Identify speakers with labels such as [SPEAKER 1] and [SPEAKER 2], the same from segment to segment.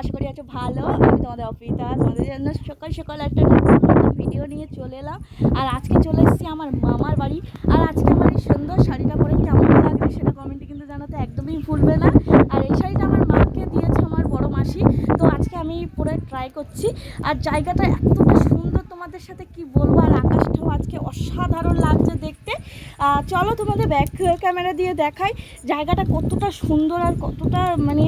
[SPEAKER 1] আশা করি আছো ভালো। আমি তোমাদের অপিতা তোমাদের জন্য সকাল সকাল একটা ভিডিও নিয়ে চলে এলাম। আর আজকে চলে এসেছি আমার মামার বাড়ি। আর আজকে আমার এই সুন্দর শাড়িটা পরে কেমন লাগবে সেটা কমেন্টে কিন্তু জানাতে একদমই ভুলবে না। আর এই শাড়িটা আমার মাকে দিয়েছে আমার বড় মাসি। তো আজকে আমি পরে ট্রাই করছি। আর জায়গাটা এতটা সুন্দর তোমাদের সাথে কি বলব? আর আকাশটাও আজকে অসাধারণ লাগছে দেখতে। চলো তোমাদের ব্যাক ক্যামেরা দিয়ে দেখাই জায়গাটা কতটা সুন্দর আর কতটা মানে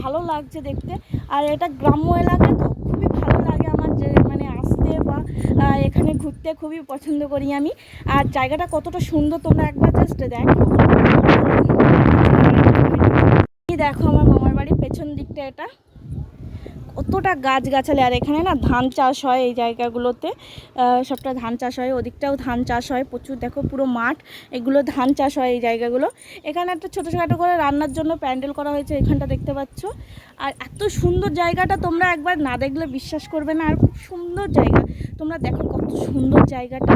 [SPEAKER 1] ভালো লাগছে দেখতে। আর এটা গ্রাম্য এলাকা তো, খুবই ভালো লাগে আমার যে মানে আসতে বা এখানে ঘুরতে খুবই পছন্দ করি আমি। আর জায়গাটা কতটা সুন্দর, তোমরা একবার জাস্ট দেখো। দেখো আমার মামার বাড়ির পেছন দিকটা এটা। কতটা গাছগাছালি, আর এখানে না ধান চাষ হয় এই জায়গাগুলোতে। সবটা ধান চাষ হয়, ওদিকটাও ধান চাষ হয়, প্রচুর দেখো পুরো মাঠ, এগুলো ধান চাষ হয় এই জায়গাগুলো। এখানে একটা ছোটো ছোটো করে রান্নার জন্য প্যান্ডেল করা হয়েছে, এখানটা দেখতে পাচ্ছ। আর এত সুন্দর জায়গাটা তোমরা একবার না দেখলে বিশ্বাস করবে না, আর খুব সুন্দর জায়গা। তোমরা দেখো কত সুন্দর জায়গাটা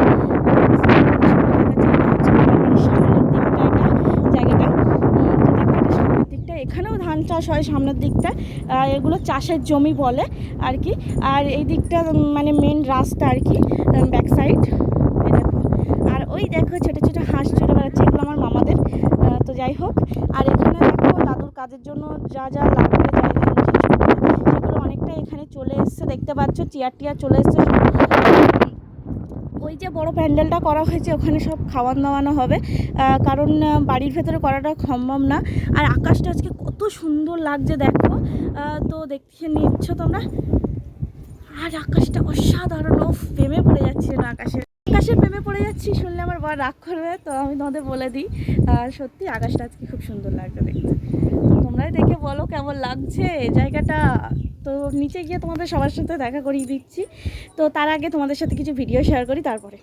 [SPEAKER 1] উম, তো দেখো এটা সামনের দিকটা এখানেও ধান চাষ হয় সামনের দিকটা এগুলো চাষের জমি বলে আর কি। আর এই দিকটা মানে মেন রাস্তা আর কি ব্যাক সাইড আর ওই দেখো ছোটো ছোটো হাঁস চলে বেড়াচ্ছে, এগুলো আমার মামাদের। তো যাই হোক। আর এখানে দেখো দাদুর কাজের জন্য যা যা লাগবে সেগুলো অনেকটা এখানে চলে এসছে। দেখতে পাচ্ছ, চেয়ার টিয়ার চলে এসছে ওই যে বড় প্যান্ডেলটা করা হয়েছে, ওখানে সব খাওয়ান দাওয়ানো হবে কারণ বাড়ির ভেতরে করাটা সম্ভব না। আর আকাশটা আজকে কত সুন্দর লাগছে, দেখো। তো দেখে নিচ্ছ তোমরা। আর আকাশটা অসাধারণ প্রেমে পড়ে যাচ্ছে না আকাশের। আকাশের প্রেমে পড়ে যাচ্ছি, শুনলে আমার বর রাগ করবে, তো আমি তোমাদের বলে দিই। সত্যি আকাশটা আজকে খুব সুন্দর লাগছে দেখতে। তোমরাই দেখে বলো কেমন লাগছে জায়গাটা। তো নিচে গিয়ে তোমাদের সবার সাথে দেখা করিয়ে দিচ্ছি। তো তার আগে তোমাদের সাথে কিছু ভিডিও শেয়ার করি, তারপরে।